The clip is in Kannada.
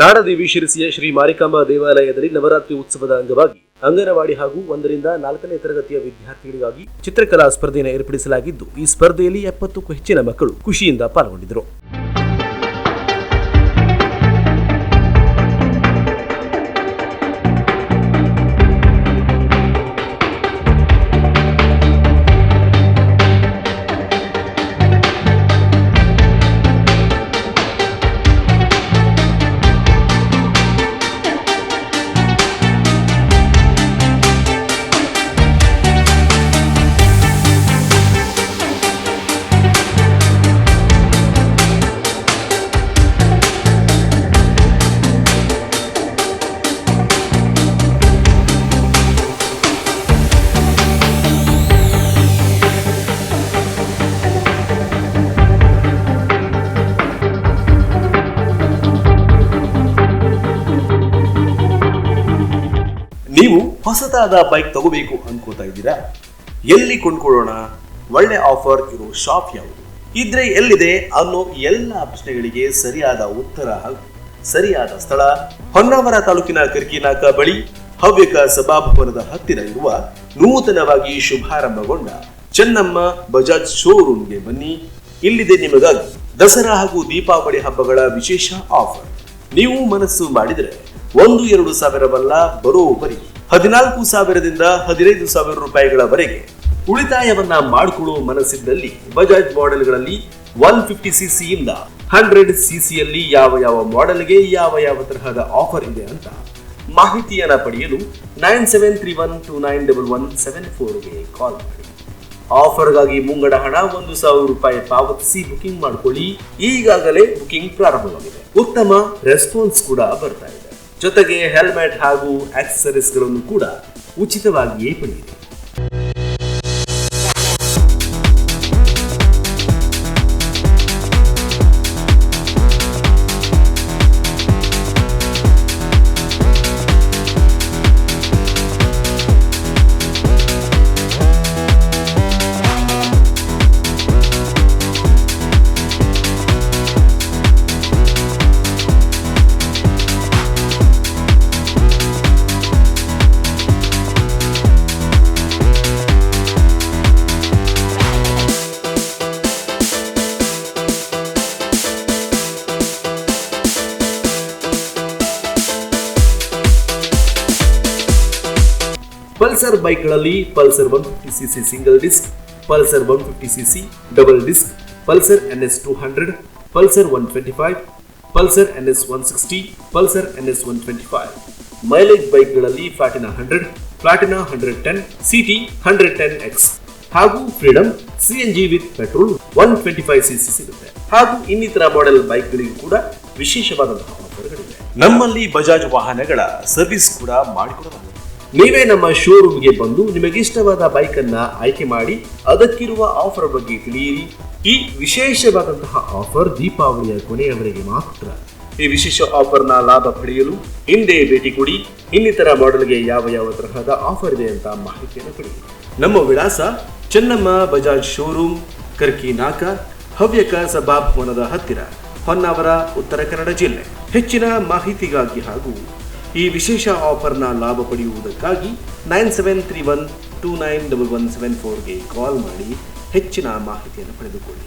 ನಾಡದೇವಿ ಶಿರಸಿಯ ಶ್ರೀ ಮಾರಿಕಾಂಬಾ ದೇವಾಲಯದಲ್ಲಿ ನವರಾತ್ರಿ ಉತ್ಸವದ ಅಂಗವಾಗಿ ಅಂಗನವಾಡಿ ಹಾಗೂ ಒಂದರಿಂದ ನಾಲ್ಕನೇ ತರಗತಿಯ ವಿದ್ಯಾರ್ಥಿಗಳಿಗಾಗಿ ಚಿತ್ರಕಲಾ ಸ್ಪರ್ಧೆಯನ್ನು ಏರ್ಪಡಿಸಲಾಗಿದ್ದು, ಈ ಸ್ಪರ್ಧೆಯಲ್ಲಿ ಎಪ್ಪತ್ತಕ್ಕೂ ಹೆಚ್ಚಿನ ಮಕ್ಕಳು ಖುಷಿಯಿಂದ ಪಾಲ್ಗೊಂಡಿದ್ದರು. ನೀವು ಹೊಸದಾದ ಬೈಕ್ ತಗೋಬೇಕು ಅನ್ಕೋತಾ ಇದ್ದೀರಾ? ಎಲ್ಲಿ ಕೊಂಡ್ಕೊಳ್ಳೋಣ? ಒಳ್ಳೆ ಆಫರ್ ಇರೋ ಶಾಪ್ ಯಾವುದು? ಇದ್ರೆ ಎಲ್ಲಿದೆ ಅನ್ನೋ ಎಲ್ಲ ಪ್ರಶ್ನೆಗಳಿಗೆ ಸರಿಯಾದ ಉತ್ತರ ಹಾಗೂ ಸರಿಯಾದ ಸ್ಥಳ, ಹೊನ್ನಾವರ ತಾಲೂಕಿನ ಕರ್ಕಿನಾಕ ಬಳಿ ಹವ್ಯಕ ಸಭಾಭವನದ ಹತ್ತಿರ ಇರುವ ನೂತನವಾಗಿ ಶುಭಾರಂಭಗೊಂಡ ಚೆನ್ನಮ್ಮ ಬಜಾಜ್ ಶೋರೂಮ್ಗೆ ಬನ್ನಿ. ಇಲ್ಲಿದೆ ನಿಮಗಾಗಿ ದಸರಾ ಹಾಗೂ ದೀಪಾವಳಿ ಹಬ್ಬಗಳ ವಿಶೇಷ ಆಫರ್ ನೀವು ಮನಸ್ಸು ಮಾಡಿದರೆ ಒಂದು ಎರಡು ಸಾವಿರವಲ್ಲ, ಬರೋಬ್ಬರಿ. ಹದಿನಾಲ್ಕು ಸಾವಿರದಿಂದ ಹದಿನೈದು ಸಾವಿರ ರೂಪಾಯಿಗಳವರೆಗೆ ಉಳಿತಾಯವನ್ನ ಮಾಡಿಕೊಳ್ಳುವ ಮನಸ್ಸಿದ್ದಲ್ಲಿ ಬಜಾಜ್ ಮಾಡೆಲ್ಗಳಲ್ಲಿ ಒನ್ ಫಿಫ್ಟಿ ಸಿಸಿ ಇಂದ ಹಂಡ್ರೆಡ್ ಸಿಸಿಯಲ್ಲಿ ಯಾವ ಯಾವ ಮಾಡೆಲ್ಗೆ ಯಾವ ಯಾವ ತರಹದ ಆಫರ್ ಇದೆ ಅಂತ ಮಾಹಿತಿಯನ್ನು ಪಡೆಯಲು nine seven three one two nine double one seven ಫೋರ್ಗೆ call ಮಾಡಿ. ಆಫರ್ಗಾಗಿ ಮುಂಗಡ ಹಣ ಒಂದು ಸಾವಿರ ರೂಪಾಯಿ ಪಾವತಿಸಿ ಬುಕಿಂಗ್ ಮಾಡಿಕೊಳ್ಳಿ. ಈಗಾಗಲೇ ಬುಕಿಂಗ್ ಪ್ರಾರಂಭವಾಗಿದೆ. ಉತ್ತಮ ರೆಸ್ಪಾನ್ಸ್ ಕೂಡ ಬರ್ತಾ ಇದೆ. ಜೊತೆಗೆ ಹೆಲ್ಮೆಟ್ ಹಾಗೂ ಆಕ್ಸೆಸರೀಸ್ಗಳನ್ನು ಕೂಡ ಉಚಿತವಾಗಿಯೇ ಪಡೆಯಿರಿ. ಪಲ್ಸರ್ ಬೈಕ್ಗಳಲ್ಲಿ Pulsar one fifty CC single disc Pulsar one fifty CC double disc Pulsar N S two hundred Pulsar one twenty five Pulsar N S one sixty Pulsar N S one twenty five mileage ಬೈಕ್ಗಳಲ್ಲಿ Platina hundred Platina hundred ten CT hundred ten X ಹಾಗೂ Freedom G with petrol one twenty five C C ಸಿಗುತ್ತೆ. ಹಾಗೂ ಇನ್ನಿತರ ಮಾಡೆಲ್ ಬೈಕ್ಗಳಿಗೂ ಕೂಡ ವಿಶೇಷವಾದಂತಹ ಆಫರ್ಗಳಿವೆ ನಮ್ಮಲ್ಲಿ ಬಜಾಜ್ ವಾಹನಗಳ ಸರ್ವಿಸ್ ಕೂಡ ಮಾಡಿಕೊಡಲಾಗುತ್ತದೆ ನೀವೇ ನಮ್ಮ ಶೋರೂಮ್ಗೆ ಬಂದು ನಿಮಗೆ ಇಷ್ಟವಾದ ಬೈಕ್ ಅನ್ನ ಆಯ್ಕೆ ಮಾಡಿ ಅದಕ್ಕಿರುವ ಆಫರ್ ಬಗ್ಗೆ ತಿಳಿಯಿರಿ. ಈ ವಿಶೇಷವಾದಂತಹ ಆಫರ್ ದೀಪಾವಳಿಯ ಕೊನೆಯವರೆಗೆ ಮಾತ್ರ. ಈ ವಿಶೇಷ ಆಫರ್ನ ಲಾಭ ಪಡೆಯಲು ಹಿಂದೆ ಭೇಟಿ ಕೊಡಿ. ಇನ್ನಿತರ ಮಾಡೆಲ್ಗೆ ಯಾವ ಯಾವ ತರಹದ ಆಫರ್ ಇದೆ ಅಂತ ಮಾಹಿತಿಯನ್ನು ಪಡೆಯಿರಿ ನಮ್ಮ ವಿಳಾಸ ಚೆನ್ನಮ್ಮ ಬಜಾಜ್ ಶೋರೂಮ್ ಕರ್ಕಿ ನಾಕ, ಹವ್ಯಕ ಸಭಾಭವನದ ಹತ್ತಿರ, ಹೊನ್ನಾವರ, ಉತ್ತರ ಕನ್ನಡ ಜಿಲ್ಲೆ. ಹೆಚ್ಚಿನ ಮಾಹಿತಿಗಾಗಿ ಹಾಗೂ ಈ ವಿಶೇಷ ಆಫರ್ನ ಲಾಭ ಪಡೆಯುವುದಕ್ಕಾಗಿ nine seven three one two nine double one seven ಫೋರ್ಗೆ call ಮಾಡಿ ಹೆಚ್ಚಿನ ಮಾಹಿತಿಯನ್ನು ಪಡೆದುಕೊಳ್ಳಿ.